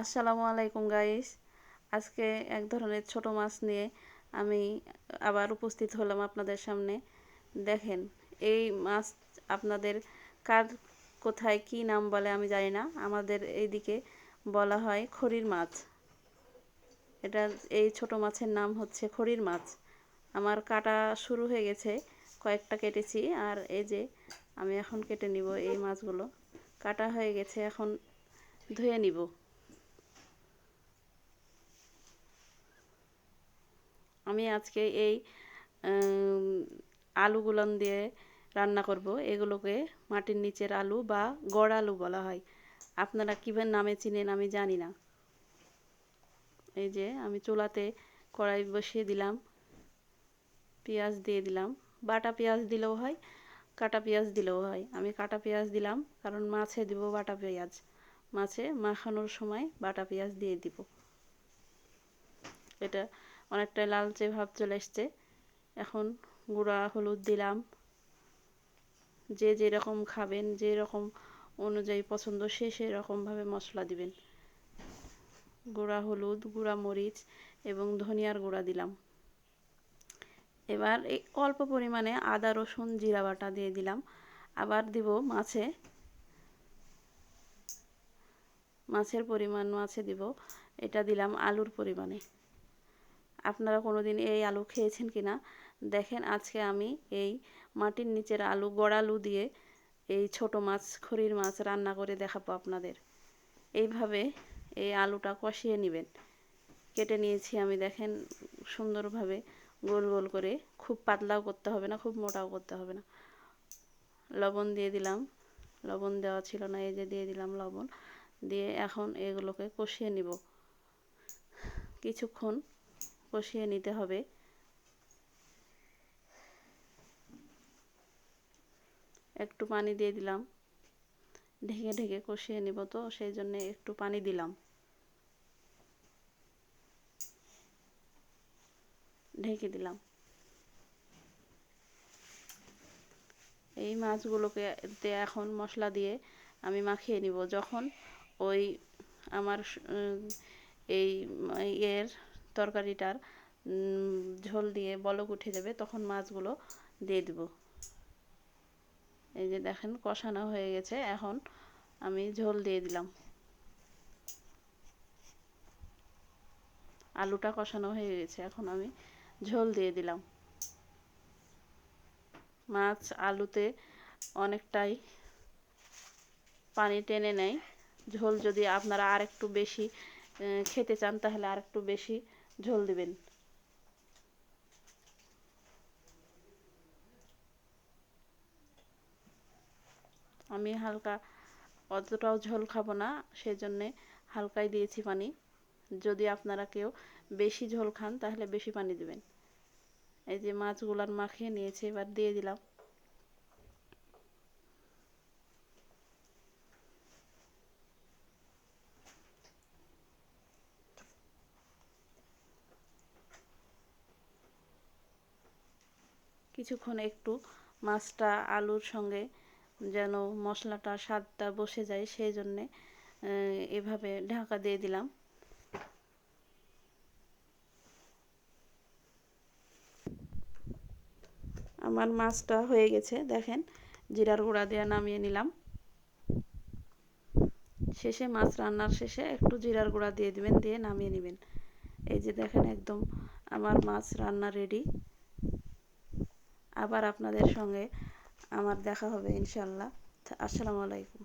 আসসালামু আলাইকুম গাইস আজকে এক ধরনের ছোট মাছ নিয়ে আমি আবার উপস্থিত হলাম আপনাদের সামনে। দেখেন, এই মাছ আপনাদের কার কোথায় কি নাম বলে আমি জানি না। আমাদের এইদিকে বলা হয় খড়ির মাছ। এটা, এই ছোট মাছের নাম হচ্ছে খড়ির মাছ। আমার কাটা শুরু হয়ে গেছে, কয়েকটা কেটেছি, আর এই যে আমি এখন কেটে নিব এই মাছগুলো। কাটা হয়ে গেছে, এখন ধুয়ে নিব। আমি আজকে এই আলুগুলন দিয়ে রান্না করব। এগুলোকে মাটির নিচের আলু বা গড় আলু বলা হয়। আপনারা কীভাবে নামে চিনেন আমি জানি না। এই যে আমি চুলাতে কড়াই বসিয়ে দিলাম। পেঁয়াজ দিয়ে দিলাম। বাটা পেঁয়াজ দিলেও হয়, কাটা পেঁয়াজ দিলেও হয়। আমি কাটা পেঁয়াজ দিলাম, কারণ মাছে দিব বাটা পেঁয়াজ। মাছে মাখানোর সময় বাটা পেঁয়াজ দিয়ে দিব। এটা অনেকটা লালচে ভাব চলে এসছে। এখন গুঁড়া, হলুদ দিলাম। যে যেরকম খাবেন যে রকম অনুযায়ী পছন্দ, সে সেরকমভাবে মশলা দিবেন। গুঁড়া, হলুদ, গুঁড়া, মরিচ এবং ধনিয়ার গুঁড়া দিলাম। এবার এই অল্প পরিমাণে আদা, রসুন, জিরা বাটা দিয়ে দিলাম। আবার দিব মাছে। মাছের পরিমাণ, মাছে দিব। এটা দিলাম আলুর পরিমাণে। আপনারা কোনো দিন এই আলু খেয়েছেন কি না দেখেন আজকে আমি এই মাটির নিচের আলু গড়ালু দিয়ে এই ছোট মাছ, খড়ির মাছ রান্না করে দেখাবো আপনাদের। এইভাবে এই আলুটা কষিয়ে নেবেন। কেটে নিয়েছি আমি, দেখেন সুন্দরভাবে গোল গোল করে। খুব পাতলাও করতে হবে না, খুব মোটাও করতে হবে না। লবণ দিয়ে দিলাম। লবণ দেওয়া ছিল না, এই যে দিয়ে দিলাম লবণ। দিয়ে এখন এগুলোকে কষিয়ে নিব। কিছুক্ষণ কষিয়ে নিতে হবে। একটু পানি দিয়ে দিলাম। ঢেকে ঢেকে কষিয়ে নিব তো, সেই জন্য একটু পানি দিলাম। ঢেকে দিলাম। এই মাছগুলোকে এখন মশলা দিয়ে আমি মাখিয়ে নিব। যখন ওই আমার এই এর তরকারিটার ঝোল দিয়ে বলক উঠে যাবে তখন মাছগুলো দিয়ে দেব। এই যে দেখেন কষানো হয়ে গেছে, এখন আমি ঝোল দিয়ে দিলাম। আলুটা কষানো হয়ে গেছে, এখন আমি ঝোল দিয়ে দিলাম। মাছ আলুতে অনেকটাই পানি টেনে নেয়। ঝোল যদি আপনারা আর একটু বেশি খেতে চান, তাহলে আর একটু বেশি ঝোল দিবেন। আমি হালকা, অতটাও ঝোল খাব না, সেজন্যে হালকাই দিয়েছি পানি। যদি আপনারা কেউ বেশি ঝোল খান, তাহলে বেশি পানি দিবেন। এই যে মাছগুলার মাখিয়ে নিয়েছি, এবার দিয়ে দিলাম। কিছুক্ষণ একটু মাছটা আলুর সঙ্গে যেন মশলাটা, স্বাদটা বসে যায়, সেই জন্যে এভাবে ঢাকা দিয়ে দিলাম। আমার মাছটা হয়ে গেছে, দেখেন, জিরার গুঁড়া দিয়ে নামিয়ে নিলাম। শেষে মাছ রান্নার শেষে একটু জিরার গুঁড়া দিয়ে দিবেন, দিয়ে নামিয়ে নেবেন। এই যে দেখেন, একদম আমার মাছ রান্না রেডি আবার আপনাদের সঙ্গে আমার দেখা হবে ইনশাল্লাহ। আসসালামু আলাইকুম।